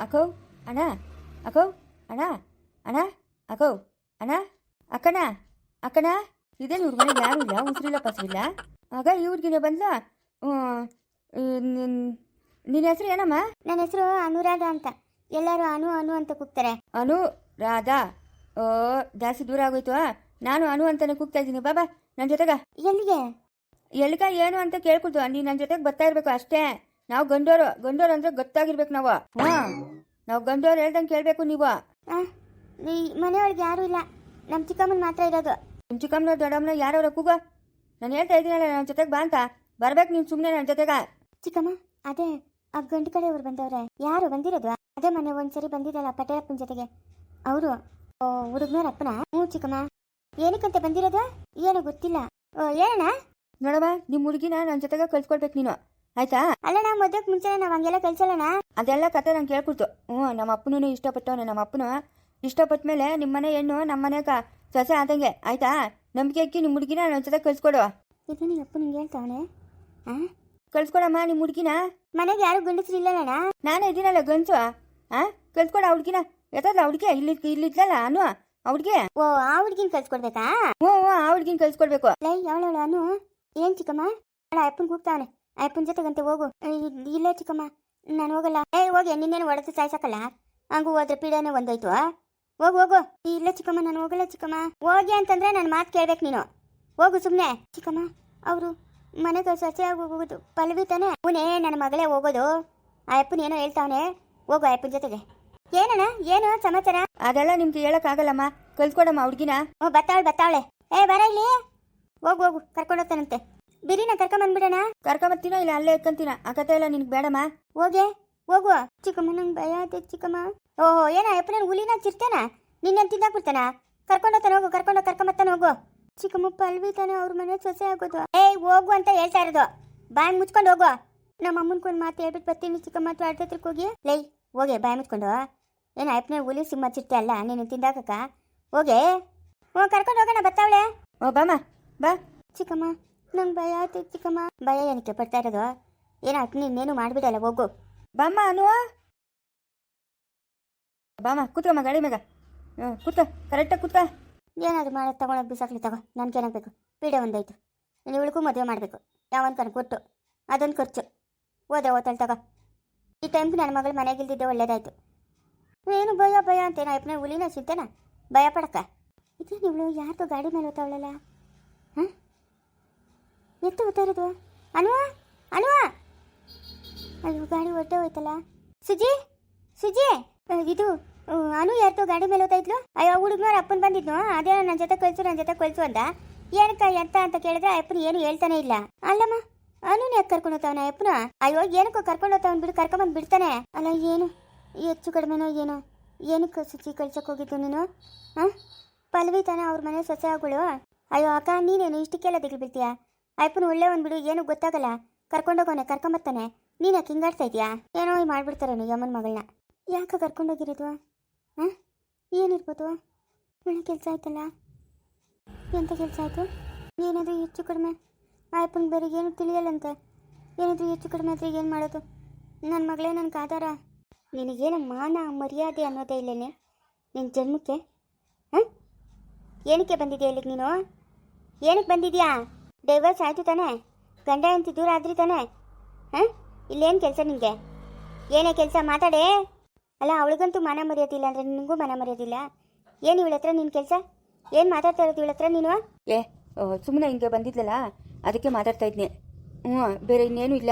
ಅಕೋ ಅಣ್ಣ ಅಕೋ ಅಣ್ಣ ಅಣ್ಣ ಅಕೋ ಅಣ್ಣ ಅಕ್ಕನ ಅಕ್ಕನ ಇದೇನು ಇವ್ರ ಮನೆಗೆ ಯಾರೂ ಇಲ್ಲ ಉಸಿರಿಲ್ಲ ಪಸರಿಲ್ಲ ಆಗ ಇವ್ರಿಗಿನ ಬಂದ್ಲ ನಿನ್ನ ಹೆಸರು ಏನಮ್ಮ ನನ್ನ ಹೆಸರು ಅನುರಾಧ ಅಂತ ಎಲ್ಲರೂ ಅನು ಅನು ಅಂತ ಕೂಗ್ತಾರೆ ಅನು ರಾಧಾ ಓ ಜಾಸ್ತಿ ದೂರ ಆಗೋಯ್ತು ನಾನು ಅನು ಅಂತಾನೆ ಕೂಗ್ತಾ ಇದ್ದೀನಿ ಬಾಬಾ ನನ್ನ ಜೊತೆಗ ಎಲ್ಲಿಗೆ ಎಲ್ಲಿಗ ಏನು ಅಂತ ಕೇಳ್ಕೊಳ್ತು ನೀನು ನನ್ನ ಜೊತೆಗೆ ಬರ್ತಾ ಇರಬೇಕು ಅಷ್ಟೇ ನಾವು ಗಂಡೋರು ಗಂಡೋರು ಅಂದ್ರೆ ಗೊತ್ತಾಗಿರ್ಬೇಕು ನಾವು. ನಾವ್ ನಾವು ಗಂಡೋರು ಹೇಳ್ದಂಗೆ ಕೇಳಬೇಕು ನೀವು. ಈ ಮನೆಯೊಳಗೆ ಯಾರು ಇಲ್ಲ. ನಮ್ಮ ಚಿಕ್ಕಮ್ಮನ ಮಾತ್ರ ಇರೋದು. ನಿಮ್ಮ ಚಿಕ್ಕಮ್ಮನ ದೊಡ್ಡಮ್ಮನ ಯಾರವ್ರ ಕೂಗ? ನಾನು ಹೇಳ್ತಾ ಇದ್ದೀನಲ್ಲ ನನ್ನ ಜೊತೆಗೆ ಬಾ ಅಂತ. ಬರ್ಬೇಕು ನೀನು ಸುಮ್ಮನೆ ನನ್ನ ಜೊತೆಗ. ಚಿಕ್ಕಮ್ಮ ಅದೇ ಆ ಗಂಡು ಕಡೆಯವ್ರು ಬಂದವ್ರೆ. ಯಾರು ಬಂದಿರೋದು? ಅದೇ ಮನೆ ಒಂದ್ಸರಿ ಬಂದಿದ್ದಲ್ಲ ಪಟೇಲಪ್ಪನ ಜೊತೆಗೆ. ಅವರು ಹುಡುಗನವ್ರ ಅಪ್ಪನ? ಹ್ಞೂ ಚಿಕ್ಕಮ್ಮ. ಏನಕ್ಕಂತ ಬಂದಿರೋದು? ಏನೋ ಗೊತ್ತಿಲ್ಲ. ಓ ಏನಣ್ಣ ನೋಡಮ್ಮ ನಿಮ್ಮ ಹುಡುಗಿನ ನನ್ನ ಜೊತೆಗೆ ಕಳ್ಸ್ಕೊಳ್ಬೇಕು ನೀನು. ಆಯ್ತಾ? ಅಲ್ಲಣ್ಣ ಮದ್ವೆಗೆ ಮುಂಚೆ ನಾವು ಹಂಗೆಲ್ಲ ಕಳ್ಸಲ್ಲಣ್ಣ ಅದೆಲ್ಲ ಕತೆ ನಂಗೆ ಕೇಳ್ಕೊಡ್ತು. ಹ್ಞೂ ನಮ್ಮ ಅಪ್ಪನೂ ಇಷ್ಟಪಟ್ಟವನು ನಮ್ಮ ಅಪ್ಪನು. ಇಷ್ಟಪಟ್ಟ ಮೇಲೆ ನಿಮ್ಮ ಮನೆ ಹೆಣ್ಣು ನಮ್ಮ ಕ ಸೊಸೆ ಆದಂಗೆ. ಆಯ್ತಾ? ನಂಬಿಕೆ ಅಕ್ಕಿ ನಿಮ್ಮ ಹುಡುಗಿನ ನನ್ನ ಜೊತೆ ಕಳ್ಸ್ಕೊಡು. ಇದು ನಿಮ್ಮ ಅಪ್ಪ ನಿಂಗೆ ಹೇಳ್ತಾವನೆ? ಆ? ಕಳ್ಸ್ಕೊಡಮ್ಮ ನಿಮ್ಮ ಹುಡುಗಿನ. ಮನೆಗೆ ಯಾರು ಗಂಡಸ್ರು ಇಲ್ಲಣ್ಣ ನಾನೇ ಇದ್ದೀನಲ್ಲ ಗಂಚು ಆ? ಕಳ್ಸ್ಕೊಡ ಆ ಹುಡುಗಿನ. ಎತ್ತಲ್ಲ ಹುಡುಗಿ ಇಲ್ಲಿ ಇಲ್ಲಿದ್ಲಲ್ಲ ಅನು ಹುಡುಗಿ? ಓ ಆ ಹುಡ್ಗಿನ್ ಕಳ್ಸ್ಕೊಡ್ಬೇಕಾ? ಹ್ಞೂ ಹ್ಞೂ ಆ ಹುಡುಗಿನ ಕಳ್ಸ್ಕೊಡ್ಬೇಕು. ಲೈ ಅವಳವಳು ಅನು. ಏನ್ ಚಿಕ್ಕಮ್ಮ? ಅಪ್ಪನ್ ಕೂಗ್ತಾವನೆ. ಅಪ್ಪನ ಜೊತೆಗಂತೆ ಹೋಗು. ಇಲ್ಲ ಇಲ್- ಇಲ್ಲೇ ಚಿಕ್ಕಮ್ಮ. ನಾನು ಹೋಗಲ್ಲ. ಏ ಹೋಗಿ ನಿನ್ನೇನು ಹೊಡೆದು ಸಾಯ್ಸಕ್ಕಲ್ಲ? ಹಂಗೂ ಹೋದ್ರೆ ಪೀಡನೆ ಒಂದಾಯ್ತು ಹೋಗು ಹೋಗು. ಇಲ್ಲ ಚಿಕ್ಕಮ್ಮ ನಾನು ಹೋಗಲ್ಲ ಚಿಕ್ಕಮ್ಮ. ಹೋಗಿ ಅಂತಂದ್ರೆ ನನ್ನ ಮಾತು ಕೇಳ್ಬೇಕು ನೀನು. ಹೋಗು ಸುಮ್ಮನೆ ಚಿಕ್ಕಮ್ಮ ಅವರು ಮನೆಗೆ ಸಸಿ ಆಗಿ ಹೋಗೋದು. ಪಲ್ವಿ ತಾನೆ. ಅವನೇ ನನ್ನ ಮಗಳೇ ಹೋಗೋದು. ಆ ಅಪ್ಪನ ಏನೋ ಹೇಳ್ತಾವನೆ. ಹೋಗು ಆ ಅಪ್ಪನ ಜೊತೆಗೆ. ಏನಣ್ಣ ಏನು ಸಮಾಚಾರ? ಅದೆಲ್ಲ ನಿಮ್ಗೆ ಹೇಳಕ್ಕಾಗಲ್ಲಮ್ಮ. ಕಲ್ತ್ಕೊಡಮ್ಮ ಹುಡುಗಿನ. ಓ ಬತ್ತಾಳೆ ಬತ್ತಾಳೆ. ಏ ಬರ ಇಲ್ಲಿ. ಹೋಗು ಹೋಗು. ಕರ್ಕೊಂಡು ಹೋಗ್ತಾನಂತೆ. ಬಿರಿನ ಕರ್ಕೊಂಬಂದ್ಬಿಡೋಣ ಕರ್ಕೊಂಬರ್ತೀನೋ ಇಲ್ಲ ಅಲ್ಲೇ ಇಕ್ಕಂತೀನ ಆ ಕತೆ ಎಲ್ಲ ನಿನ್ಗೆ ಬೇಡಮ್ಮ. ಹೋಗೆ ಹೋಗುವ. ಚಿಕ್ಕಮ್ಮ ನಂಗೆ ಭಯ ಆಯ್ತು ಚಿಕ್ಕಮ್ಮ. ಓಹೋ ಏನ ನಾನು ಹುಲಿನ ಚಿರ್ತಾನ? ನಿನ್ನ ತಿಂದಾಕ್ ಬಿಡ್ತಾನ? ಕರ್ಕೊಂಡೋಗ್ತಾನೆ ಹೋಗು ಕರ್ಕೊಂಡು ಕರ್ಕೊಂಬತ್ತಾನೆ ಹೋಗು. ಚಿಕ್ಕಮ್ಮ ಪಲ್ವಿ ತಾನೆ ಅವ್ರ ಮನೆ ಸೊಸೆ ಆಗೋದು. ಏಯ್ ಹೋಗು ಅಂತ ಹೇಳ್ತಾ ಇರೋದು. ಬಾಯ್ ಮುಚ್ಕೊಂಡು ಹೋಗು. ನಮ್ಮ ಅಮ್ಮನ್ಕೊಂದು ಮಾತು ಹೇಳ್ಬಿಟ್ಟು ಬರ್ತೀನಿ ಚಿಕ್ಕಮ್ಮ ತ್ವಾಟ ಹತ್ರಕ್ಕೆ ಹೋಗಿ. ಲೈ ಹೋಗೆ ಬಾಯ್ ಮುಚ್ಕೊಂಡು. ಏನ ಅಪ್ಪನ ಹುಲಿ ಸಿಂಹ ಚಿರ್ತೆ ಅಲ್ಲ ನೀನು ತಿಂದಾಕಕ್ಕ. ಹೋಗೆ. ಹ್ಞೂ ಕರ್ಕೊಂಡು ಹೋಗೋಣ ಬರ್ತಾವಳೆ. ಓ ಬಾಮ್ಮ ಬಾ. ಚಿಕ್ಕಮ್ಮ. ನಂಗೆ ಭಯ ಆಯ್ತು ಚಿಕ್ಕಮ್ಮ. ಭಯ ಏನಕ್ಕೆ ಪಡ್ತಾ ಇರೋದು? ಏನಾಯ್ತು ನೀನೇನು ಮಾಡಿಬಿಡಲ್ಲ ಹೋಗು. ಬಾಮ್ಮ ಅನುವ? ಬಾಮ್ಮ ಕೂತ್ಕಮ್ಮ ಗಾಡಿ ಮೇಗ. ಹ್ಞೂ ಕೂತ್ಕ ಕರೆಕ್ಟಾಗಿ ಕೂತ ಏನಾದ್ರು ಮಾಡೋದು ತಗೊಳಕ್ ಬಿಸಾಕ್ಲಿ ತಗೋ. ನನ್ಗೆ ಏನಾಗಬೇಕು ಪೀಡೆ ಒಂದಾಯ್ತು. ನೀನು ಇವಳಿಗೂ ಮದುವೆ ಮಾಡಬೇಕು. ಯಾವನ್ ಕನ್ ಕೊಟ್ಟು. ಅದೊಂದು ಖರ್ಚು. ಓದೆ ಓದ್ತಾಳೆ ತಗೋ. ಈ ಟೈಮ್ಗೆ ನನ್ನ ಮಗಳು ಮನೆಗಿಲ್ದಿದ್ದೆ ಒಳ್ಳೇದಾಯ್ತು. ಏನು ಭಯ ಭಯ ಅಂತೇನ ಅಪ್ಪನೇ ಹುಲಿನ ಸಿಗ್ತೇನ ಭಯ ಪಡಕ್ಕ? ಇದೇನು ಇವಳು? ಯಾರ್ದು ಗಾಡಿ ಮೇಲೆ ಓದ್ತಾವಳಲ್ಲ ಹಾಂ ಎತ್ತು ಹೋಗ್ತಾ ಇರೋದು ಅನುವ ಅನುವ. ಅಯ್ಯೋ, ಗಾಡಿ ಹೊಟ್ಟೆ ಹೋಯ್ತಲ್ಲ. ಸುಜಿ ಸುಜಿ. ಇದು ಅನು ಯಾರ್ದೋ ಗಾಡಿ ಮೇಲೆ ಹೋಗ್ತಾ ಅಯ್ಯೋ ಹುಡುಗನವ್ರ ಅಪ್ಪನ ಬಂದಿದ್ನು. ಅದೇ ನನ್ನ ಜೊತೆ ಕಳ್ಸು ನನ್ನ ಜೊತೆ ಕಳ್ಸು ಅಂದ ಏನಕ್ಕ ಎಂತ ಅಂತ ಕೇಳಿದ್ರೆ ಅಪ್ಪನ ಏನು ಹೇಳ್ತಾನೆ ಇಲ್ಲ. ಅಲ್ಲಮ್ಮ, ಅನುನ್ ಯಾಕೆ ಕರ್ಕೊಂಡು ಹೋಗ್ತಾವನ ಅಪ್ಪನ ಅಯ್ಯೋ, ಏನಕ್ಕೋ ಕರ್ಕೊಂಡು ಹೋಗ್ತಾವನ್ ಬಿಡು ಕರ್ಕೊಂಬಂದು ಬಿಡ್ತಾನೆ. ಅಲ್ಲ, ಏನು? ಹೆಚ್ಚು ಕಡಿಮೆನೋ ಏನೋ? ಏನಕ್ಕೆ ಸುಚಿ ಕಳ್ಸಕ್ ಹೋಗಿದ್ದು ನೀನು? ಹಾಂ? ಪಲ್ವಿ ತಾನೆ ಅವ್ರ ಮನೆ ಸೊಸೆ ಆಗಳು ಅಯ್ಯೋ, ಅಕ್ಕ, ನೀನೇನು ಇಷ್ಟಕ್ಕೆಲ್ಲ ದಿಗ್ಲು ಬಿಡ್ತೀಯ ಅಪ್ಪನ ಒಳ್ಳೆ ಒಂದು ಬಿಡು, ಏನು ಗೊತ್ತಾಗಲ್ಲ. ಕರ್ಕೊಂಡೋಗೋನೆ ಕರ್ಕೊಂಬರ್ತಾನೆ. ನೀನು ಯಾಕೆ ಹಿಂಗಾಡ್ತಾ ಇದೀಯಾ? ಏನೋ ಮಾಡ್ಬಿಡ್ತಾರೆ ಯಮ್ಮನ ಮಗಳನ್ನ ಯಾಕೆ ಕರ್ಕೊಂಡೋಗಿರೋದು ಹಾಂ? ಏನಿರ್ಬೋದು? ಒಳ್ಳೆ ಕೆಲಸ ಆಯ್ತಲ್ಲ? ಎಂಥ ಕೆಲಸ ಆಯಿತು? ಏನಾದರೂ ಹೆಚ್ಚು ಕಡಿಮೆ? ಆಯಪ್ಪನ ಬೇರೆ ಏನು ತಿಳಿಯಲ್ಲಂತೆ. ಏನಾದರೂ ಹೆಚ್ಚು ಕಡಿಮೆ ಆದರೆ ಏನು ಮಾಡೋದು? ನನ್ನ ಮಗಳೇ ನನಗೆ ಕಾದಾರ ನಿನಗೇನು ಮಾನ ಮರ್ಯಾದೆ ಅನ್ನೋದೇ ಇಲ್ಲೇನೆ? ನಿನ್ನ ಜನ್ಮಕ್ಕೆ? ಹಾಂ? ಏನಕ್ಕೆ ಬಂದಿದ್ಯಾ ಇಲ್ಲಿಗೆ ನೀನು? ಏನಕ್ಕೆ ಬಂದಿದ್ಯಾ? ಡೈವರ್ಸ್ ಆಯಿತು ತಾನೇ? ಗಂಡ ದೂರ ಆದ್ರಿ ತಾನೇ? ಹಾಂ? ಇಲ್ಲೇನು ಕೆಲಸ ನಿನಗೆ ಏನೇ ಕೆಲಸ ಮಾತಾಡೇ? ಅಲ್ಲ ಅವಳಿಗಂತೂ ಮನ ಮರೆಯೋದಿಲ್ಲ ಅಂದರೆ ನಿನಗೂ ಮನ ಮರೆಯೋದಿಲ್ಲ. ಏನು ಇವಳ ಹತ್ರ ನಿನ್ನ ಕೆಲಸ? ಏನು ಮಾತಾಡ್ತಾ ಇರೋದು ಇವಳ ಹತ್ರ ನೀನು? ಏ ಸುಮ್ಮನೆ ಹಿಂಗೆ ಬಂದಿದ್ಲಲ್ಲ? ಅದಕ್ಕೆ ಮಾತಾಡ್ತಾ ಇದ್ನಿ. ಹ್ಞೂ ಬೇರೆ ಇನ್ನೇನು ಇಲ್ಲ.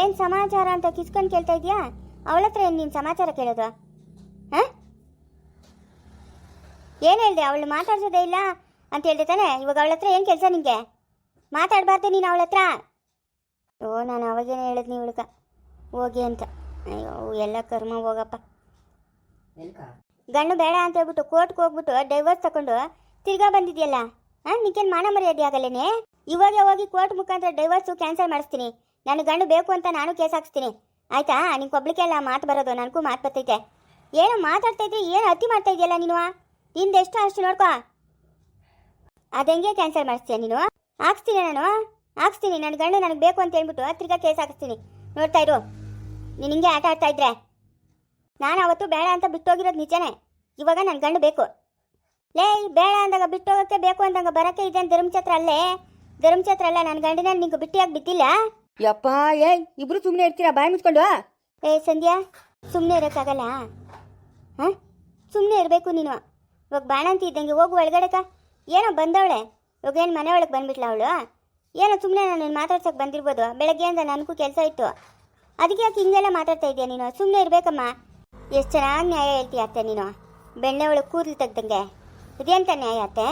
ಏನು ಸಮಾಚಾರ ಅಂತ ಕಿಸ್ಕೊಂಡು ಕೇಳ್ತಾ ಇದೆಯಾ? ಅವಳ ಹತ್ರ ಏನು ನೀನು ಸಮಾಚಾರ ಕೇಳೋದು? ಹಾಂ? ಏನು ಹೇಳಿದೆ? ಅವಳು ಮಾತಾಡ್ಸೋದೇ ಇಲ್ಲ ಅಂತ ಹೇಳ್ದೆ ತಾನೆ? ಇವಾಗ ಅವಳ ಹತ್ರ ಏನು ಕೆಲಸ ನಿಂಗೆ? ಮಾತಾಡಬಾರ್ದು ನೀನು ಅವಳ ಹತ್ರ. ಓ ನಾನು ಅವಾಗೇನೆ ಹೇಳಿದ್ನಿ ಹುಡುಗ. ಹೋಗಿ ಅಂತ. ಅಯ್ಯೋ ಎಲ್ಲ ಕರ್ಮ ಹೋಗಪ್ಪ. ಗಂಡು ಬೇಡ ಅಂತ ಹೇಳ್ಬಿಟ್ಟು ಕೋರ್ಟ್ಗೆ ಹೋಗ್ಬಿಟ್ಟು ಡೈವರ್ಸ್ ತಗೊಂಡು ತಿರ್ಗಾ ಬಂದಿದ್ಯಲ್ಲ? ಹಾಂ ನಿಕ್ಕೇನು ಮಾನ ಮರ್ಯಾದೆ ಆಗಲ್ಲೇನೆ? ಇವಾಗ ಹೋಗಿ ಕೋರ್ಟ್ ಮುಖಾಂತರ ಡೈವರ್ಸು ಕ್ಯಾನ್ಸಲ್ ಮಾಡಿಸ್ತೀನಿ. ನನ್ನ ಗಂಡು ಬೇಕು ಅಂತ ನಾನು ಕೇಸ್ ಹಾಕ್ಸ್ತೀನಿ. ಆಯ್ತಾ? ನಿಂಗೆ ಒಬ್ಳಿಗೆಲ್ಲ ಮಾತು ಬರೋದು ನನಗೂ ಮಾತು ಬರ್ತೈತೆ. ಏನು ಮಾತಾಡ್ತಾ ಇದ್ರಿ ಏನು ಅತಿ ಮಾಡ್ತಾ ಇದೆಯಲ್ಲ ನೀನು? ನಿಂದೆಷ್ಟು ಅಷ್ಟು ನೋಡ್ಕೋ. ಅದೆಂಗೆ ಕ್ಯಾನ್ಸಲ್ ಮಾಡಿಸ್ತೀಯ ನೀನು? ಹಾಕ್ಸ್ತೀನಿ ನಾನು. ಹಾಕ್ಸ್ತೀನಿ. ನನ್ನ ಗಂಡ ನನಗೆ ಬೇಕು ಅಂತ ಹೇಳ್ಬಿಟ್ಟು ತಿರ್ಗಾ ಕೇಸ್ ಹಾಕಿಸ್ತೀನಿ. ನೋಡ್ತಾ ಇರು. ನೀನು ಹಿಂಗೆ ಆಟ ಆಡ್ತಾ ಇದ್ರೆ. ನಾನು ಅವತ್ತು ಬೇಡ ಅಂತ ಬಿಟ್ಟೋಗಿರೋದು ನಿಜನೇ. ಇವಾಗ ನನ್ನ ಗಂಡು ಬೇಕು. ಲೇ ಬೇಡ ಅಂದಾಗ ಬಿಟ್ಟೋಗಕ್ಕೆ ಬೇಕು ಅಂದಾಗ ಬರಕ್ಕೆ ಇದೆ ಧರ್ಮಛತ್ರ ಅಲ್ಲೇ? ಧರ್ಮಛತ್ರ ಅಲ್ಲ ನನ್ನ ಗಂಡನ ನಿಂಗೆ ಬಿಟ್ಟಿಯಾಗಿ ಬಿದ್ದಿಲ್ಲ? ಯಪ್ಪ ಏಯ್ ಇಬ್ರು ಸುಮ್ಮನೆ ಇರ್ತೀರಾ ಬಾಯಿ ಮುಚ್ಕೊಂಡು? ಏ ಸಂಧ್ಯಾ ಸುಮ್ಮನೆ ಇರೋಕ್ಕಾಗಲ್ಲ? ಹಾಂ? ಸುಮ್ಮನೆ ಇರಬೇಕು ನೀನು. ಇವಾಗ ಬಾಣಂತಿ ಇದ್ದಂಗೆ ಹೋಗು ಒಳಗಡೆಕ ಏನೋ ಬಂದವಳೆ. ಇವಾಗ ಏನು ಮನೆ ಒಳಗೆ ಬಂದ್ಬಿಟ್ಲ ಅವಳು. ಏನೋ ಸುಮ್ಮನೆ ನಾನು ಮಾತಾಡ್ಸೋಕೆ ಬಂದಿರ್ಬೋದು. ಬೆಳಗ್ಗೆಯಿಂದ ನನಗೂ ಕೆಲಸ ಇತ್ತು. ಅದಕ್ಕೆ ಯಾಕೆ ಹಿಂಗೆಲ್ಲ ಮಾತಾಡ್ತಾ ಇದೆಯಾ ನೀನು? ಸುಮ್ಮನೆ ಇರಬೇಕಮ್ಮ. ಎಷ್ಟು ಚೆನ್ನಾಗಿ ನ್ಯಾಯ ಹೇಳ್ತೀಯ ಅತ್ತೆ ನೀನು? ಬೆಣ್ಣೆ ಒಳಗೆ ಕೂದಲು ತೆಗ್ದಂಗೆ. ಇದೇಂತ ನ್ಯಾಯ ಅತ್ತೆ?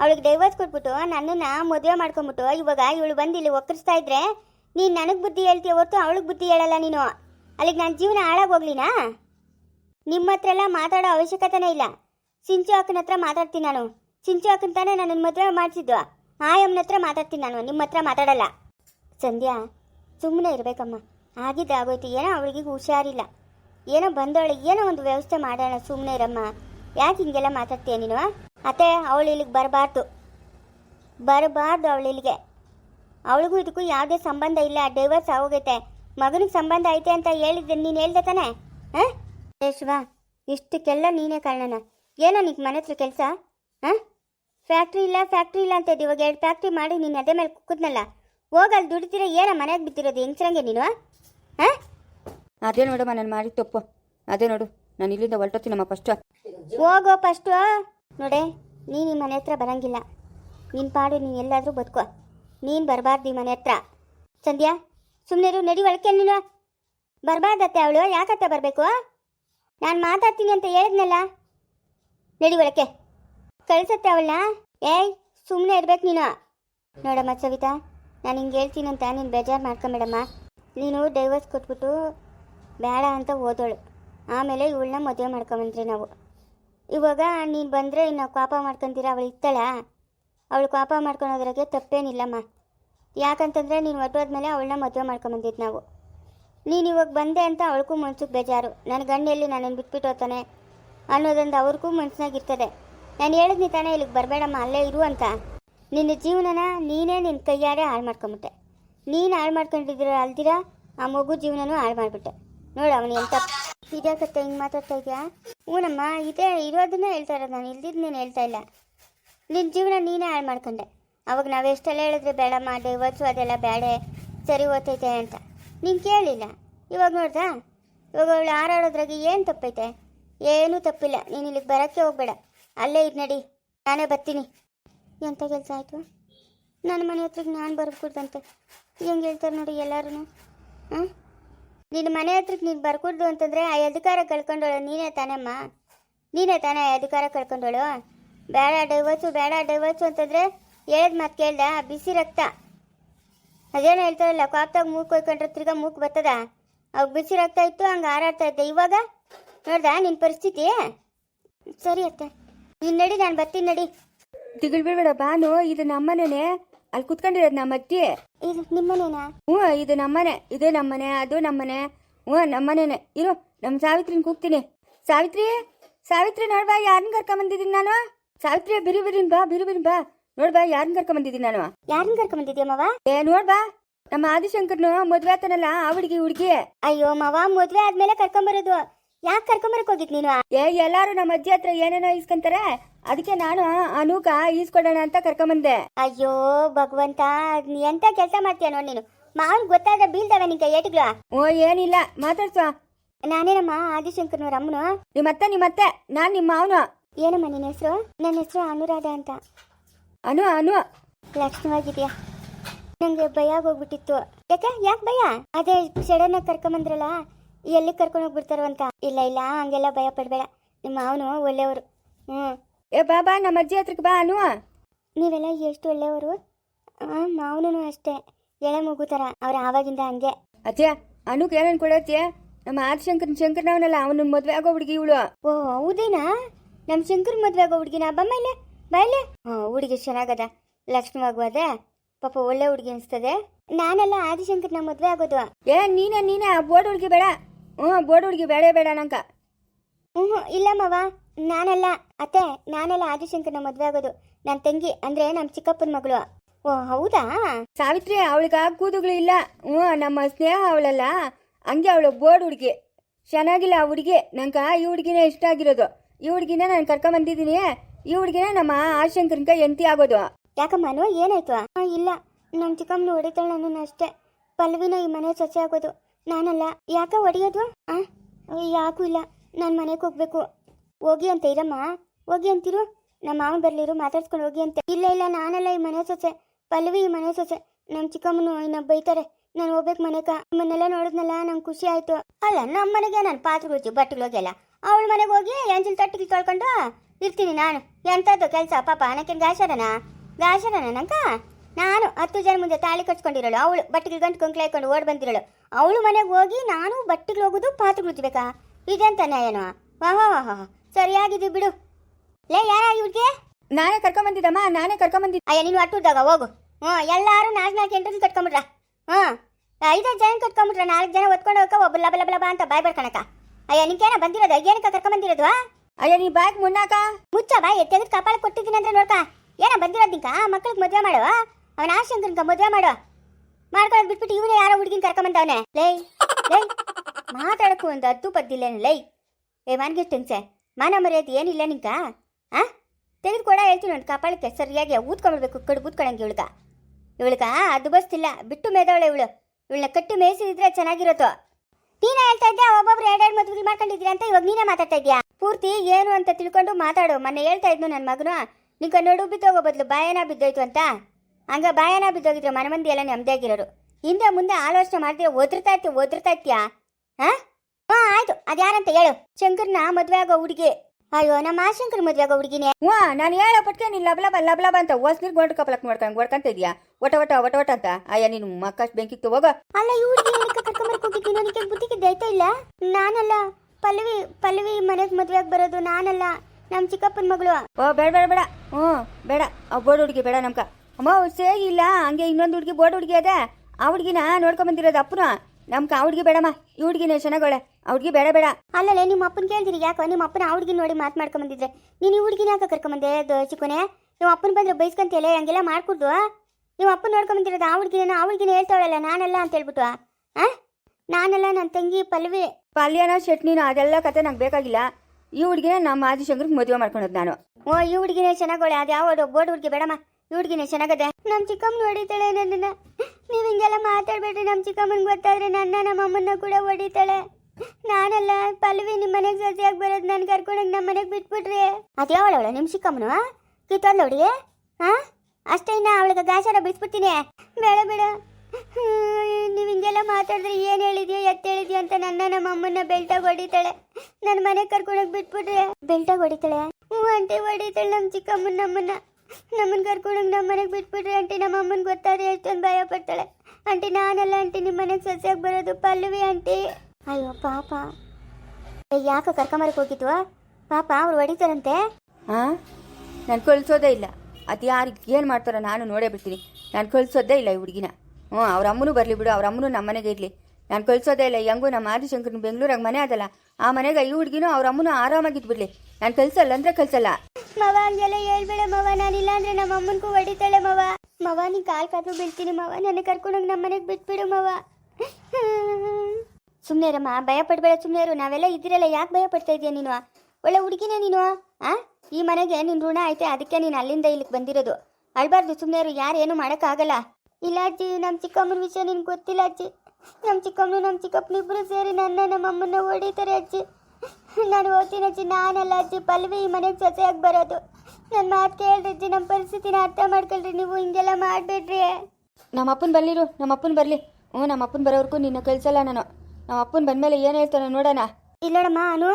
ಅವಳಿಗೆ ಡೈವರ್ಸ್ ಕೊಟ್ಬಿಟ್ಟು ನನ್ನನ್ನು ಮದುವೆ ಮಾಡ್ಕೊಂಬಿಟ್ಟು ಇವಾಗ ಇವಳು ಬಂದು ಇಲ್ಲಿ ಒಕ್ಕರಿಸ್ತಾ ಇದ್ರೆ ನೀನು ನನಗೆ ಬುದ್ಧಿ ಹೇಳ್ತೀಯ ಹೊತ್ತು ಅವಳಿಗೆ ಬುದ್ಧಿ ಹೇಳಲ್ಲ ನೀನು. ಅಲ್ಲಿಗೆ ನನ್ನ ಜೀವನ ಹಾಳಾಗೋಗ್ಲಿನಾ ನಿಮ್ಮ ಹತ್ರ ಎಲ್ಲ ಮಾತಾಡೋ ಅವಶ್ಯಕತೆನೇ ಇಲ್ಲ. ಸಿಂಚು ಅಕ್ಕನ ಹತ್ರ ಮಾತಾಡ್ತೀನಿ ನಾನು. ಸಿಂಚು ತಾನೆ ತಾನೇ ನನ್ನ ಮದುವೆ ಮಾಡಿಸಿದ್ದು. ಆಯಮ್ಮನ ಹತ್ರ ಮಾತಾಡ್ತೀನಿ ನಾನು ನಿಮ್ಮ ಹತ್ರ ಮಾತಾಡಲ್ಲ. ಸಂಧ್ಯಾ ಸುಮ್ಮನೆ ಇರಬೇಕಮ್ಮ. ಆಗಿದ್ದು ಆಗೋಯ್ತು, ಏನೋ ಅವಳಿಗೆ ಹುಷಾರಿಲ್ಲ. ಏನೋ ಬಂದವಳಿಗೆ ಏನೋ ಒಂದು ವ್ಯವಸ್ಥೆ ಮಾಡೋಣ ಸುಮ್ಮನೆ ಇರಮ್ಮ. ಯಾಕೆ ಹಿಂಗೆಲ್ಲ ಮಾತಾಡ್ತೀಯ ನೀನು ಅತ್ತೆ, ಅವಳು ಇಲ್ಲಿಗೆ ಬರಬಾರ್ದು. ಬರಬಾರ್ದು ಅವಳು ಇಲ್ಲಿಗೆ. ಅವಳಿಗೂ ಇದಕ್ಕೂ ಯಾವುದೇ ಸಂಬಂಧ ಇಲ್ಲ ಡೈವರ್ಸ್ ಆಗೋಗೈತೆ. ಮಗನಿಗೆ ಸಂಬಂಧ ಐತೆ ಅಂತ ಹೇಳಿದ್ದೆ, ನೀನು ಹೇಳ್ದೆ ತಾನೆ ಹಾಂ ಶಿವ, ಇಷ್ಟಕ್ಕೆಲ್ಲ ನೀನೇ ಕಾರಣನ. ಏನೋ ನಿಂಗೆ ಮನೆ ಹತ್ರ ಕೆಲಸ ಹಾಂ ಫ್ಯಾಕ್ಟ್ರಿ ಇಲ್ಲ ಫ್ಯಾಕ್ಟ್ರಿ ಇಲ್ಲ ಅಂತ ಇವಾಗ ಎರಡು ಫ್ಯಾಕ್ಟ್ರಿ ಮಾಡಿ ನೀನು ಅದೇ ಮೇಲೆ ಕುಕ್ಕದ್ನಲ್ಲ? ಹೋಗಲ್ಲಿ ದುಡಿತೀರ ಏನ ಮನೆಗೆ ಬಿದ್ದಿರೋದು? ಹೆಂಗ್ಸ್ರಂಗೆ ನೀನು ಹಾಂ? ಅದೇ ನೋಡಮ್ಮ ನಾನು ಮಾಡಿ ತಪ್ಪು. ಅದೇ ನೋಡು ನಾನು ಇಲ್ಲಿಂದ ಹೊರಟೋತೀನಮ್ಮ ಫಸ್ಟು ಹೋಗೋ ಫಸ್ಟು ನೋಡೆ ನೀನು ಈ ಮನೆ ಹತ್ರ ಬರಂಗಿಲ್ಲ. ನಿನ್ನ ಪಾಡು ನೀನು ಎಲ್ಲಾದರೂ ಬದುಕೋ. ನೀನು ಬರಬಾರ್ದು ಈ ಮನೆ ಹತ್ರ. ಸಂಧ್ಯಾ ಸುಮ್ಮನೆ ಇರು ನಡಿ ಒಳಕೆ ನೀನು. ಬರಬಾರ್ದತ್ತೆ ಅವಳು ಯಾಕತ್ತೆ ಬರಬೇಕು? ನಾನು ಮಾತಾಡ್ತೀನಿ ಅಂತ ಹೇಳಿದ್ನಲ್ಲ. ನಡಿ ಒಳಕ್ಕೆ. ಕಳ್ಸತ್ತೆ ಅವಳನ್ನ ಏಯ್ ಸುಮ್ಮನೆ ಇರ್ಬೇಕು ನೀನು. ನೋಡಮ್ಮ ಸವಿತಾ, ನಾನು ಹಿಂಗೆ ಹೇಳ್ತೀನಿ ಅಂತ ನೀನು ಬೇಜಾರು ಮಾಡ್ಕೊಂಬೇಡಮ್ಮ ನೀನು ಡೈವರ್ಸ್ ಕೊಟ್ಬಿಟ್ಟು ಬೇಡ ಅಂತ ಓದೋಳು ಆಮೇಲೆ ಇವಳನ್ನ ಮದುವೆ ಮಾಡ್ಕೊಂಬಂದ್ರಿ ನಾವು. ಇವಾಗ ನೀನು ಬಂದರೆ ಇನ್ನು ಕೋಪ ಮಾಡ್ಕೊಂತೀರ ಅವಳು ಇತ್ತಳ ಅವಳು ಕೋಪ ಮಾಡ್ಕೊಳೋದ್ರಾಗೆ ತಪ್ಪೇನಿಲ್ಲಮ್ಮ. ಯಾಕಂತಂದರೆ ನೀನು ಹೊಟ್ಟೋದ್ಮೇಲೆ ಅವಳನ್ನ ಮದುವೆ ಮಾಡ್ಕೊಂಬಂದಿದ್ದು ನಾವು. ನೀನು ಇವಾಗ ಬಂದೆ ಅಂತ ಅವಳಿಗೂ ಮನ್ಸಿಗೆ ಬೇಜಾರು. ನನ್ನ ಗಂಡೆಯಲ್ಲಿ ನನ್ನನ್ನು ಬಿಟ್ಬಿಟ್ಟು ಹೋಗ್ತಾನೆ ಅನ್ನೋದೊಂದು ಅವ್ರಿಗೂ ಮನ್ಸಿನಾಗಿರ್ತದೆ ನಾನು ಹೇಳಿದ್ನಿ ತಾನೇ ಇಲ್ಲಿಗೆ ಬರಬೇಡಮ್ಮ, ಅಲ್ಲೇ ಇರು ಅಂತ. ನಿನ್ನ ಜೀವನನ ನೀನೇ ನಿನ್ನ ಕೈಯಾರೆ ಹಾಳು ಮಾಡ್ಕೊಂಬಿಟ್ಟೆ. ನೀನು ಹಾಳು ಮಾಡ್ಕೊಂಡಿದ್ದೀರ ಅಲ್ದಿರ ಆ ಮಗು ಜೀವನನೂ ಹಾಳು ಮಾಡಿಬಿಟ್ಟೆ. ನೋಡು ಅವನು ಎಂತ ಇದ್ಯಾಕತ್ತೆ, ಹಿಂಗೆ ಮಾತಾಡ್ತಾ ಇದೆಯಾ? ಹ್ಞೂನಮ್ಮ ಇದೇ ಇರೋದನ್ನ ಹೇಳ್ತಾ ಇರೋದು ನಾನು ಇಲ್ದಿದ್ದು ಹೇಳ್ತಾ ಇಲ್ಲ. ನಿನ್ನ ಜೀವನ ನೀನೇ ಹಾಳು ಮಾಡ್ಕೊಂಡೆ. ಅವಾಗ ನಾವು ಎಷ್ಟೆಲ್ಲ ಹೇಳಿದ್ರೆ, ಬೇಡಮ್ಮ ಡೈವರ್ಸು ಅದೆಲ್ಲ ಬೇಡ ಸರಿ ಓದ್ತೈತೆ ಅಂತ. ನೀನು ಕೇಳಿಲ್ಲ? ಇವಾಗ ನೋಡ್ದಾ? ಇವಾಗ ಅವಳು ಹಾರಾಡೋದ್ರಾಗೆ ಏನು ತಪ್ಪೈತೆ? ಏನೂ ತಪ್ಪಿಲ್ಲ. ನೀನು ಇಲ್ಲಿಗೆ ಬರೋಕ್ಕೆ ಹೋಗ್ಬೇಡ. ಅಲ್ಲೇ ಇದು ನಡಿ. ನಾನೇ ಬರ್ತೀನಿ. ಎಂಥ ಕೆಲಸ ಆಯಿತು? ನನ್ನ ಮನೆ ಹತ್ರಕ್ಕೆ ನಾನು ಬರ್ಕೊಡ್ದಂತೆ ಹೆಂಗೆ ಹೇಳ್ತಾರೆ ನೋಡಿ ಎಲ್ಲರೂ ಹಾಂ? ನಿನ್ನ ಮನೆ ಹತ್ರಕ್ಕೆ ನೀನು ಬರ್ಕೊಡ್ದು ಅಂತಂದರೆ ಆ ಅಧಿಕಾರ ಕಳ್ಕೊಂಡೋಳು. ನೀನೇ ತಾನಮ್ಮ. ನೀನೇ ತಾನೇ ಆ ಅಧಿಕಾರ ಕಳ್ಕೊಂಡೋಳು. ಬೇಡ ಡೈವರ್ಸು ಬೇಡ ಡೈವರ್ಸು ಅಂತಂದರೆ ಹೇಳಿದ ಮಾತು ಕೇಳ್ದ? ಬಿಸಿ ರಕ್ತ. ಅದೇನು ಹೇಳ್ತಾರಲ್ಲ ಕಾಪ್ತಾಗ ಮೂಗು ಕೊಯ್ಕೊಂಡ್ರೆ ತಿರ್ಗಾ ಮೂಗು ಬರ್ತದ? ಅವಾಗ ಬಿಸಿ ರಕ್ತ ಇತ್ತು, ಹಂಗೆ ಹಾರಾಡ್ತಾ ಇದ್ದೆ. ಇವಾಗ? ನೋಡ್ದಾ ನಿನ್ನ ಪರಿಸ್ಥಿತಿ? ಸರಿ ಅತ್ತೆ. ನೀನು ನಡಿ ನಾನು ಬರ್ತೀನಿ ನಡಿ. ದಿಗಿಲ್ ಬಿಡ್ಬೇಡ ಬಾನು ಇದು ನಮ್ಮನೇನೆ. ಅಲ್ಲಿ ಕುತ್ಕೊಂಡಿರೋದು ನಮ್ಮ ಅತ್ತಿ. ಇದು ನಿಮ್ಮನೇನಾ? ಹ್ಞೂ ಇದು ನಮ್ಮನೆ ಇದು ನಮ್ಮನೆ ಅದು ನಮ್ಮನೆ. ಹ್ಞೂ ನಮ್ಮನೇನೆ. ಇರು ನಮ್ಮ ಸಾವಿತ್ರಿನ ಕೂಗ್ತೀನಿ. ಸಾವಿತ್ರಿ ಸಾವಿತ್ರಿ ನೋಡ್ಬಾ ಯಾರನ್ನ ಕರ್ಕೊಂಬಂದಿದ್ದೀನಿ ನಾನು? ಸಾವಿತ್ರಿ ಬಿರು ಬಿರಿನ್ ಬಾ ಬಿರು ಬಿರಿನ್ ಬಾ. ನೋಡ್ಬಾ ಯಾರನ್ನ ಕರ್ಕೊಂಬಂದಿದ್ದೀನಿ ನಾನು? ಯಾರನ್ನ ಮಾವ? ಏ ನೋಡ್ಬಾ ನಮ್ಮ ಆದಿಶಂಕರ್ನು ಮದ್ವೆ ಆತನಲ್ಲ ಆ ಹುಡುಗಿ ಹುಡುಗಿ. ಅಯ್ಯೋ ಮಾವ ಮದ್ವೆ ಆದ್ಮೇಲೆ ಕರ್ಕೊಂಬರೋದು ಯಾಕೆ ಕರ್ಕೊಂಬರಕ್ ಹೋಗಿದ್ ನೀನು? ಏ ಎಲ್ಲಾರು ನಮ್ಮ ಅಜ್ಜಿ ಹತ್ರ ಏನೇನೋ ಇಸ್ಕೊಂತಾರೆ ಅದಕ್ಕೆ ನಾನು ಅನೂಕ ಈಸ್ಕೊಡೋಣ ಅಂತ ಕರ್ಕೊಂಬಂದೆ ಅಯ್ಯೋ ಭಗವಂತ ಎಂತ ಕೆಲಸ ಮಾಡ್ತೀಯ ನೋಡಿ ನೀನು? ಮಾವನ್ ಗೊತ್ತಾದ ಬೀಳ್ದವ ನಿನ್ ಕೈ ಏಟಿಗ್ಲು ಓ ಏನಿಲ್ಲ ಮಾತಾಡ್ಸ. ನಾನೇನಮ್ಮ ಆದಿಶಂಕರ್ನವ್ರ ಅಮ್ಮನು? ನಿಮ್ಮತ್ತೆ ನಿಮ್ಮತ್ತೆ ನಾನ್ ನಿಮ್ಮ ಮಾವನು. ಏನಮ್ಮ ನಿನ್ನ ಹೆಸರು? ನನ್ನ ಹೆಸರು ಅನುರಾಧ ಅಂತ. ಅನು ಅನು. ಲಕ್ಷ್ಮಿಯಾಗಿದ್ಯಾ ನಂಗೆ ಭಯ ಆಗೋಗ್ಬಿಟ್ಟಿತ್ತು. ಯಾಕೆ ಯಾಕೆ ಭಯ? ಅದೇ ಸಡನ್ ಆಗಿ ಕರ್ಕೊಂಬಂದ್ರಲ್ಲ ಎಲ್ಲಿ ಕರ್ಕೊಂಡು ಹೋಗ್ಬಿಡ್ತಾರೋ ಅಂತ. ಇಲ್ಲ ಇಲ್ಲ ಹಂಗೆಲ್ಲ ಭಯ ಪಡಬೇಡ. ನಿಮ್ಮ ಅವನು ಒಳ್ಳೆಯವರು. ಹ್ಞೂ ಏ ಬಾಬಾ ನಮ್ಮ ಅಜ್ಜಿ ಹತ್ರಕ್ಕೆ ಬಾ ಅನು ನೀವೆಲ್ಲ ಎಷ್ಟು ಒಳ್ಳೆಯವರು? ಮಾವನು ಅಷ್ಟೇ. ಎಳೆ ಮಗು ಥರ ಅವ್ರು ಆವಾಗಿಂದ ಹಂಗೆ. ಅಜ್ಜ ಅನುಕ್ ಏನೇನು ಕೊಡತ್ತೆ ನಮ್ಮ ಆದಿಶಂಕರ್ ಶಂಕರ್ನವನಲ್ಲ ಅವನ ಮದ್ವೆ ಆಗೋ ಹುಡುಗಿ ಇವಳು. ಓ ಹೌದೇನಾ? ನಮ್ಮ ಶಂಕರ್ ಮದುವೆ ಆಗೋ ಹುಡುಗಿನ? ಬಮ್ಮ ಇಲ್ಲೇ ಬಾಯ್ಲೆ ಹ್ಞೂ ಹುಡುಗಿ ಚೆನ್ನಾಗದ. ಲಕ್ಷ್ಮವಾಗುವುದೇ ಪಾಪ ಒಳ್ಳೆ ಹುಡುಗಿ ಅನಿಸ್ತದೆ. ನಾನೆಲ್ಲ ಆದಿಶಂಕರ್ನ ಮದುವೆ ಆಗೋದು. ಏ ನೀನೇ ನೀನೇ ಆ ಬೋರ್ಡ್ ಹುಡುಗಿ ಬೇಡ. ಹ್ಞೂ ಬೋರ್ಡ್ ಹುಡುಗಿ ಬೇಡ ಬೇಡ ನಂಕ ಹ್ಞೂ ಇಲ್ಲ ಮಾವ ನಾನಲ್ಲ. ಅತ್ತೆ ನಾನಲ್ಲ ಆದಿಶಂಕರ್ನ ಮದುವೆ ಆಗೋದು. ನನ್ನ ತಂಗಿ ಅಂದ್ರೆ ನಮ್ಮ ಚಿಕ್ಕಪ್ಪನ ಮಗಳು. ಓ ಹೌದಾ? ಸಾವಿತ್ರಿ ಅವಳಿಗ ಕೂದುಗಳು ಇಲ್ಲ. ಹ್ಞೂ ನಮ್ಮ ಸ್ನೇಹ ಅವಳಲ್ಲ. ಹಂಗೆ ಅವಳು ಬೋರ್ಡ್ ಹುಡುಗಿ. ಚೆನ್ನಾಗಿಲ್ಲ ಆ ಹುಡುಗಿ. ನಂಗೆ ಈ ಹುಡುಗಿನೇ ಇಷ್ಟ ಆಗಿರೋದು. ಈ ಹುಡುಗಿನ ನಾನು ಕರ್ಕೊಂಬಂದಿದ್ದೀನಿ. ಈ ಹುಡುಗಿನ ನಮ್ಮ ಆಶಂಕರನ್ಕ ಎಂತಿ ಆಗೋದು. ಯಾಕಮ್ಮನು ಏನಾಯ್ತು? ಇಲ್ಲ. ನಮ್ಮ ಚಿಕ್ಕಮ್ಮನ ಹೊಡಿತಾಳೆ ನನ್ನನ್ನು ಅಷ್ಟೇ. ಪಲ್ವಿನ ಈ ಮನೆ ಸೊಸೆ ಆಗೋದು. ನಾನಲ್ಲ, ಯಾಕ ಹೊಡಿಯೋದು ಆ, ಯಾಕೂ ಇಲ್ಲ. ನಾನು ಮನೆಗೆ ಹೋಗ್ಬೇಕು. ಹೋಗಿ ಅಂತ ಇರಮ್ಮ. ಹೋಗಿ ಅಂತಿರು. ನಮ್ಮ ಮಾವ ಬರ್ಲಿರು, ಮಾತಾಡ್ಸ್ಕೊಂಡು ಹೋಗಿ ಅಂತ. ಇಲ್ಲ ಇಲ್ಲ, ನಾನಲ್ಲ ಈ ಮನೆ ಸೊಸೆ. ಪಲ್ವಿ ಈ ಮನೆ ಸೊಸೆ. ನಮ್ಮ ಚಿಕ್ಕಮ್ಮನು ಇನ್ನ ಬೈತಾರೆ. ನಾನು ಹೋಗ್ಬೇಕು ಮನೆಗ. ನಿಮ್ಮನ್ನೆಲ್ಲ ನೋಡಿದ್ನಲ್ಲ, ನಂಗೆ ಖುಷಿ ಆಯ್ತು. ಅಲ್ಲ ನಮ್ಮ ಮನೆಗೆ ನಾನು ಪಾತ್ರೆ ಬಟ್ಟೆಗಳೋಗೆಲ್ಲ ಅವಳ ಮನೆಗೆ ಹೋಗಿ ಎಂಜಿಲ್ ತಟ್ಟಿಗೆ ತೊಳ್ಕೊಂಡು ಇರ್ತೀನಿ ನಾನು. ಎಂಥದ್ದು ಕೆಲಸ? ಪಾಪ ಅನಕ್ಕೆ ಗಾಶರನ ಗಾಶರನ ನಂಕ ನಾನು ಹತ್ತು ಜನ ಮುಂದೆ ತಾಳಿ ಕಟ್ಕೊಂಡಿರೋಳು ಅವಳು ಬಟ್ಟೆಗೆ ಗಂಟು ಕುಂಕ್ಲಾಯ್ಕೊಂಡು ಓಡ್ ಬಂದಿರೋಳು. ಅವಳು ಮನೆಗೆ ಹೋಗಿ ನಾನು ಬಟ್ಟೆಗೆ ಹೋಗೋದು ಪಾತ್ರೆ ಉಜ್ಬೇಕಾ ಇದೆಂತ ನ್ಯಾಯನೋ ವಾ ವಾ ವಾ ವಾ ಸರಿಯಾಗಿದೆ ಬಿಡು. ಲೇ ಯಾರ ಇವ್ರಿಗೆ ನಾನೇ ಕರ್ಕೊಂಬಂದಿದ್ದಮ್ಮ ನಾನೇ ಕರ್ಕೊಂಬಂದಿದ್ದೆ ಅಯ್ಯ ನೀನು ಅಟ್ಟುದಾಗ ಹೋಗು. ಹ್ಞೂ ಎಲ್ಲರೂ ನಾಲ್ಕು ನಾಲ್ಕು ಎಂಟು ಕಟ್ಕೊಂಬಿಟ್ರ. ಹ್ಞೂ ಐದೈದು ಜನ ಕಟ್ಕೊಂಬಿಟ್ರ ನಾಲ್ಕು ಜನ ಒತ್ಕೊಂಡು ಹೋಗಕ್ಕ ಒಬ್ಬ ಲಬ ಲಬ ಲಬ ಅಂತ ಬಾಯ್ ಬರ್ಕಣಕ ಅಯ್ಯ ನಿಂಗೇನ ಬಂದಿರೋದು? ಏನಕ್ಕ ಕರ್ಕೊಂಬಂದಿರೋದು? ಅಯ್ಯ ನೀ ಬ್ಯಾಗ್ ಮುನ್ನಾಕ? ಮುಚ್ಚ ಬಾ ತೆಗೆದು ಕಪಾಳ ಕೊಟ್ಟಿದ್ದೀನಿ ಅಂದ್ರೆ ನೋಡ್ಕ. ಏನ ಬಂದಿರೋದು ನಿಂಕ? ಮಕ್ಳಿಗೆ ಮದುವೆ ಮಾಡುವ? ಅವನ ಆಶಂಕನ್ಕ ಮದುವೆ ಮಾಡು ಮಾಡ್ಕೊಳ್ಳೋದು ಬಿಟ್ಬಿಟ್ಟು ಇವನೇ ಯಾರೋ ಹುಡುಗಿನ ಕರ್ಕೊಂಬಂದವನೆ. ಲೈ ಲೈ ಮಾತಾಡಕ್ಕೂ ಒಂದು ಹತ್ತು ಪದ್ದಿಲ್ಲೇನು ಲೈ ಏ, ಮನ್ಗೆ ಟೆನ್ಸೆ ಮಾನ ಮರ್ಯಾದೆ ಏನಿಲ್ಲ ನಿಂಕ ಆ? ತೆಗೆದುಕೊಡ ಹೇಳ್ತೀನಿ ಒಂದು ಕಪಾಳಕ್ಕೆ ಸರಿಯಾಗಿ ಊದ್ಕೊಂಡ್ಬಿಡ್ಬೇಕು, ಕಡು ಊದ್ಕೊಳಂಗೆ ಇವಳ್ಗ. ಇವಳ್ಗ ಅದು ಬಸ್ತಿಲ್ಲ ಬಿಟ್ಟು ಮೇದವಳೆ ಇವಳು. ಇವಳನ್ನ ಕಟ್ಟು ಮೇಯಿಸಿದ್ರೆ ಚೆನ್ನಾಗಿರೋದು. ನೀನೇ ಹೇಳ್ತಾ ಇದ್ಯಾ, ಒಬ್ಬೊಬ್ರು ಎರಡೆರಡು ಮದುವೆ ಮಾಡ್ಕೊಂಡಿದ್ದೀರಾ ಅಂತ ಇವಾಗ ನೀನೇ ಮಾತಾಡ್ತಾ ಇದ್ಯಾ? ಪೂರ್ತಿ ಏನು ಅಂತ ತಿಳ್ಕೊಂಡು ಮಾತಾಡು. ಮೊನ್ನೆ ಹೇಳ್ತಾ ಇದ್ನು ನನ್ನ ಮಗನು. ನಿಂಗೆ ನೋಡು ಬಿದ್ದೋಗೋ ಬದಲು ಬಾಯನ ಬಿದ್ದೋಯ್ತು ಅಂತ. ಹಂಗ ಬಾಯನ ಬಿದ್ದೋಗಿದ್ರು ಮನೆ ಮಂದಿ ಎಲ್ಲ ನೆಮ್ಮದಿಯಾಗಿರೋರು. ಹಿಂದೆ ಮುಂದೆ ಆಲೋಚನೆ ಮಾಡ್ತೀಯ ಒದ್ರತಾ ಇರ್ತೀಯ ಒದ್ರತಾ ಇರ್ತೀಯ? ಹಾ? ಹಾ ಆಯ್ತು. ಅದ್ಯಾರಂತ ಹೇಳು. ಶಂಕರ್ನ ಮದ್ವೆ ಆಗೋ ಹುಡುಗಿ. ಅಯ್ಯೋ ನಮ್ಮ ಆಶಂಕರ್ ಮದ್ವೆ ಆಗೋ ಹುಡುಗಿನೇ. ಹ್ಞೂ ನಾನು ಹೇಳೋ ಪಟ್ಕೆ ನೀನು ಲಬ್ಲಬ ಲಬ್ಲಬ ಅಂತ ಹೊಸ್ನೀರು ಗೊಂಡು ಕಪಲಕ್ ಮಾಡ್ಕೊಂಡು ಹೊಡ್ಕಂತ ಇದೀಯಾ? ಒಟ ಒಟ ಒಟ ಒಟ ಅಂತ. ಅಯ್ಯ ನೀನು ಮಕ್ಕಷ್ಟು ಬೆಂಕಿ ಹೋಗೋ ಅಲ್ಲ ಈ ಹುಡುಗಿ ಏನಕ್ಕೆ ಕರ್ಕೊಂಬರಕ್ ಹೋಗಿದ್ದೀನಿ ನನಗೆ ಬುದ್ಧಿಗೆ ದೈತ ಇಲ್ಲ? ನಾನಲ್ಲ ಪಲ್ಲವಿ ಪಲ್ಲವಿ ಮನೆಗೆ ಮದ್ವೆ ಆಗಿ ಬರೋದು ನಾನಲ್ಲ. ನಮ್ಮ ಚಿಕ್ಕಪ್ಪನ ಮಗಳು. ಓ ಬೇಡ ಬೇಡ ಬೇಡ. ಹ್ಞೂ ಬೇಡ. ಆ ಬೋರ್ಡ್ ಹುಡುಗಿ ಬೇಡ ನಮ್ಕ ಅಮ್ಮ ಅವ್ರು ಇಲ್ಲ ಹಂಗೆ ಇನ್ನೊಂದು ಹುಡುಗಿ ಬೋರ್ಡ್ ಹುಡುಗಿ ಅದ. ಆ ಹುಡುಗಿನ ನೋಡ್ಕೊಂಬಂದಿರೋದು ಅಪ್ಪನ. ನಮ್ಕ ಆ ಹುಡುಗಿ ಬೇಡಮ್ಮ. ಈ ಹುಡುಗಿನೇ ಚೆನ್ನಾಗವಳೆ ಆ ಹುಡುಗಿ ಬೇಡ ಬೇಡ. ಅಲ್ಲಲ್ಲ ನಿಮ್ಮ ಅಪ್ಪನ ಕೇಳ್ತೀರಿ ಯಾಕೋ? ನಿಮ್ಮ ಅಪ್ಪನ ಆ ಹುಡುಗಿ ನೋಡಿ ಮಾತು ಮಾಡ್ಕೊಂಬಂದಿದ್ರೆ. ನೀನು ಈ ಹುಡುಗಿನ ಯಾಕೆ ಕರ್ಕೊಂಬಂದೆ ಚಿಕ್ಕನೆ? ನಿಮ್ಮ ಅಪ್ಪನ ಬಂದ್ರೆ ಬೈಸ್ಕೊಂತೇಳೆ ಹಂಗೆಲ್ಲ ಮಾಡ್ಕೊಡ್ದು? ನಿಮ್ಮ ಅಪ್ಪನ ನೋಡ್ಕೊಂಬಂದಿರೋದು ಆ ಹುಡುಗಿನ ಆ ಹುಡುಗಿನ ಹೇಳ್ತಾವಳಲ್ಲ ನಾನಲ್ಲ ಅಂತ ಹೇಳ್ಬಿಟ್ಟು ಆ? ನಾನಲ್ಲ ನನ್ನ ತಂಗಿ ಪಲ್ವಿ. ಪಲ್ಯನ ಚಟ್ನಿನೋ ಅದೆಲ್ಲ ಕತೆ ನಂಗೆ ಬೇಕಾಗಿಲ್ಲ. ಈ ಹುಡುಗಿನ ನಮ್ಮ ಆದಿಶಂಕರ್ಗೆ ಮದುವೆ ಮಾಡ್ಕೊಳೋದು ನಾನು. ಓ ಈ ಹುಡುಗಿನೇ ಚೆನ್ನಾಗೋಳೆ ಅದು ಯಾವ ಬೋರ್ಡ್ ಹುಡುಗಿ ಬೇಡಮ್ಮ. ಈ ಹುಡುಗಿನೇ ಚೆನ್ನಾಗದೆ. ನಮ್ಮ ಚಿಕ್ಕಮ್ಮ ಹೊಡಿತಾಳೆ ನನ್ನನ್ನ. ನೀವು ಹಿಂಗೆಲ್ಲ ಮಾತಾಡ್ಬೇಡ್ರಿ ನಮ್ಮ ಚಿಕ್ಕಮ್ಮನಿಗೆ ಗೊತ್ತಾದ್ರೆ ನನ್ನ ನಮ್ಮ ಅಮ್ಮನ್ನ ಕೂಡ ಹೊಡಿತಾಳೆ. ನಾನಲ್ಲ ಪಲ್ವಿ ನಿಮ್ಮ ಮನೆಗೆ ಸಸಿಯಾಗಿ ಬರೋದು ನಾನು ಕರ್ಕೊಂಡೋಗಿ ನಮ್ಮ ಮನೆಗೆ ಬಿಟ್ಬಿಟ್ರಿ. ಅದು ಯಾವಳವಳ ನಿಮ್ಮ ಚಿಕ್ಕಮ್ಮನು? ಕಿತ್ತೋದ್ಲ ನೋಡಿ ಹಾ? ಅಷ್ಟೇ ಇನ್ನ ಅವಳಿಗೆ ಗಾಚಾರ ಬಿಟ್ಬಿಡ್ತೀನಿ ಬೇಡ ಬೇಡ. ನೀವು ಹಿಂಗೆಲ್ಲ ಮಾತಾಡಿದ್ರೆ ಏನು ಹೇಳಿದ್ಯೋ, ಎತ್ತ ಹೇಳಿದ್ಯೋ ಅಂತ ನನ್ನ ನಮ್ಮ ಅಮ್ಮನ್ನ ಬೆಲ್ಟಾಗ ಹೊಡಿತಾಳೆ. ನನ್ನ ಮನೆಗೆ ಕರ್ಕೊಂಡೋಗಿ ಬಿಟ್ಬಿಟ್ರೆ. ಬೆಲ್ಟಾಗ ಹೊಡಿತಾಳೆ? ಹ್ಞೂ ಆಂಟಿ, ಹೊಡಿತಾಳೆ ನಮ್ಮ ಚಿಕ್ಕಮ್ಮನ ನಮ್ಮನ್ನ. ನಮ್ಮನ್ನ ಕರ್ಕೊಂಡೋಗಿ ನಮ್ಮ ಮನೆಗೆ ಬಿಟ್ಬಿಟ್ರೆ ಆಂಟಿ ನಮ್ಮ ಅಮ್ಮನ ಗೊತ್ತಾದ್ರೆ ಎಷ್ಟೊಂದು ಭಯ ಪಡ್ತಾಳೆ. ಆಂಟಿ ನಾನಲ್ಲ ಆಂಟಿ ನಿಮ್ಮ ಮನೆಗೆ ಸಸ್ಯಾಗಿ ಬರೋದು ಪಲ್ಲವಿ ಆಂಟಿ. ಅಯ್ಯೋ ಪಾಪ. ಯಾಕೆ ಕರ್ಕೊಂಬರಕ್ಕೆ ಹೋಗಿದ್ವ? ಪಾಪ ಅವ್ರು ಹೊಡಿತಾರಂತೆ. ಹಾಂ ನಾನು ಕಳಿಸೋದೇ ಇಲ್ಲ. ಅದು ಯಾರಿಗೆ ಏನು ಮಾಡ್ತಾರೋ ನಾನು ನೋಡೇ ಬಿಡ್ತೀನಿ. ನಾನು ಕಳಿಸೋದೇ ಇಲ್ಲ ಈ ಹುಡುಗಿನ. ಹ್ಞೂ ಅವ್ರ ಅಮ್ಮನೂ ಬರಲಿ ಬಿಡು ಅವ್ರ ಅಮ್ಮನೂ ನಮ್ಮ ಮನೆಗೆ ಇರಲಿ. ನಾನು ಕಳಿಸೋದೇ ಇಲ್ಲ. ಹೆಂಗೂ ನಮ್ಮ ಆದಿಶಂಕರ್ನ ಬೆಂಗಳೂರಾಗ ಮನೆ ಅದಲ್ಲ. ಆ ಮನೆಗೆ ಈ ಹುಡುಗಿನೂ ಅವ್ರ ಅಮ್ಮನೂ ಆರಾಮಾಗಿದ್ದು ಬಿಡಲಿ ನಾನು ಕಳಿಸಲ್ಲ ಅಂದರೆ ಕಳ್ಸಲ್ಲ. ಮವ ಹಂಗೆಲ್ಲ ಹೇಳ್ಬೇಡ ಮವ. ನಾನಿಲ್ಲ ಅಂದ್ರೆ ನಮ್ಮ ಅಮ್ಮನಿಗೂ ಹೊಡಿತಾಳೆ ಮವ. ಮವ ನೀ ಕಾಲ್ ಕಾತು ಬೀಳ್ತೀನಿ ಮವ. ನನ್ನ ಕರ್ಕೊಂಡೋಗಿ ನಮ್ಮ ಮನೆಗೆ ಬಿಟ್ಬಿಡು ಮವ. ಸುಮ್ಮನೆ ರಮ್ಮ ಭಯ ಪಡ್ಬೇಡ ಸುಮ್ಮನೆ ಇರು. ನಾವೆಲ್ಲ ಇದ್ದಿರಲ್ಲ, ಯಾಕೆ ಭಯ ಪಡ್ತಾ ಇದೀಯ ನೀನು? ಒಳ್ಳೆ ಹುಡುಗಿನೇ ನೀನು, ಆ? ಈ ಮನೆಗೆ ನಿನ್ನ ಋಣ ಐತೆ, ಅದಕ್ಕೆ ನೀನು ಅಲ್ಲಿಂದ ಇಲ್ಲಿಗೆ ಬಂದಿರೋದು. ಅಳ್ಬಾರ್ದು ಸುಮ್ಮನೆ ಇರು, ಯಾರು ಏನು ಮಾಡೋಕ್ಕಾಗಲ್ಲ. ಇಲ್ಲ ಅಜ್ಜಿ ನಮ್ಮ ಚಿಕ್ಕಮ್ಮನ ವಿಷಯ ನಿನ್ಗೆ ಗೊತ್ತಿಲ್ಲ ಅಜ್ಜಿ. ನಮ್ಮ ಚಿಕ್ಕಮ್ಮನು ನಮ್ಮ ಚಿಕ್ಕಪ್ಪನಿಬ್ಬರು ಸೇರಿ ನನ್ನ, ನಮ್ಮ ಅಮ್ಮನ ಹೊಡಿತಾರೆ ಅಜ್ಜಿ. ನಾನು ಓದ್ತೀನಿ ಅಜ್ಜಿ ನಾನಲ್ಲ ಅಜ್ಜಿ ಪಲ್ವಿ ಈ ಮನೆಗೆ ಸೊಸೆಯಾಗಿ ಬರೋದು. ನನ್ನ ಮಾತು ಕೇಳ್ರಿ ಅಜ್ಜಿ ನಮ್ಮ ಪರಿಸ್ಥಿತಿನ ಅರ್ಥ ಮಾಡ್ಕೊಳ್ರಿ ನೀವು ಹಿಂಗೆಲ್ಲ ಮಾಡಬೇಡ್ರಿ. ನಮ್ಮ ಅಪ್ಪನ ಬರಲಿರು ನಮ್ಮ ಅಪ್ಪನ ಬರಲಿ. ಹ್ಞೂ ನಮ್ಮ ಅಪ್ಪನ ಬರೋವರೆಗೂ ನಿನ್ನ ಕಳಿಸಲ್ಲ ನಾನು. ನಮ್ಮ ಅಪ್ಪನ ಬಂದಮೇಲೆ ಏನು ಹೇಳ್ತಾನೆ ನೋಡೋಣ. ಇಲ್ಲೋಡಮ್ಮ ಅನು.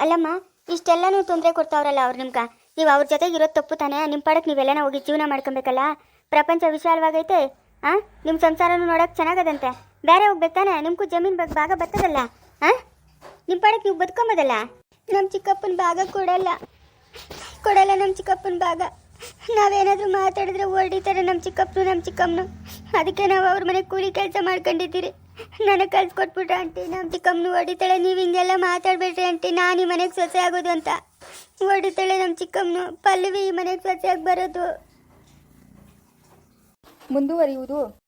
ಅಲ್ಲಮ್ಮ ಇಷ್ಟೆಲ್ಲನೂ ತೊಂದರೆ ಕೊಡ್ತಾವ್ರಲ್ಲ ಅವ್ರು ನಿಮ್ಗೆ. ನೀವು ಅವ್ರ ಜೊತೆಗೆ ಇರೋದು ತಪ್ಪು ತಾನೆ? ನಿಮ್ಮ ಪಾಡಕ್ಕೆ ನೀವೆಲ್ಲನ ಹೋಗಿ ಜೀವನ ಮಾಡ್ಕೊಬೇಕಲ್ಲ? ಪ್ರಪಂಚ ವಿಶಾಲವಾಗೈತೆ ಹಾಂ ನಿಮ್ಮ ಸಂಸಾರನೂ ನೋಡೋಕೆ ಚೆನ್ನಾಗದಂತೆ. ಬೇರೆ ಹೋಗ್ಬೇಕು ತಾನೆ? ನಿಮ್ಗೂ ಜಮೀನು ಬಗ್ಗೆ ಭಾಗ ಬರ್ತದಲ್ಲ ಆ? ನಿಮ್ಮ ಪಾಡಕ್ಕೆ ನೀವು ಬದುಕೊಂಬೋದಲ್ಲ? ನಮ್ಮ ಚಿಕ್ಕಪ್ಪನ ಭಾಗ ಕೊಡಲ್ಲ. ಕೊಡಲ್ಲ ನಮ್ಮ ಚಿಕ್ಕಪ್ಪನ ಭಾಗ. ನಾವೇನಾದರೂ ಮಾತಾಡಿದ್ರೆ ಹೊಡಿತಾರೆ ನಮ್ಮ ಚಿಕ್ಕಪ್ಪನು ನಮ್ಮ ಚಿಕ್ಕಮ್ಮನು. ಅದಕ್ಕೆ ನಾವು ಅವ್ರ ಮನೆ ಕೂಲಿ ಕೆಲಸ ಮಾಡ್ಕೊಂಡಿದ್ದೀರಿ. ನನಗೆ ಕಳ್ಸಿಕೊಟ್ಬಿಟ್ರೆ ಆಂಟಿ. ನಮ್ಮ ಚಿಕ್ಕಮ್ಮನು ಹೊಡಿತಾಳೆ ನೀವು ಹಿಂಗೆಲ್ಲ ಮಾತಾಡ್ಬೇಡ್ರಿ ಆಂಟಿ. ನಾನು ಈ ಮನೆಗೆ ಸೊಸೆ ಆಗೋದು ಅಂತ. ಹೊಡಿತಾಳೆ ನಮ್ಮ ಚಿಕ್ಕಮ್ಮನು. ಪಲ್ಲವಿ ಈ ಮನೆಗೆ ಸೊಸೆಯಾಗಿ ಬರೋದು. ಮುಂದುವರಿಯುವುದು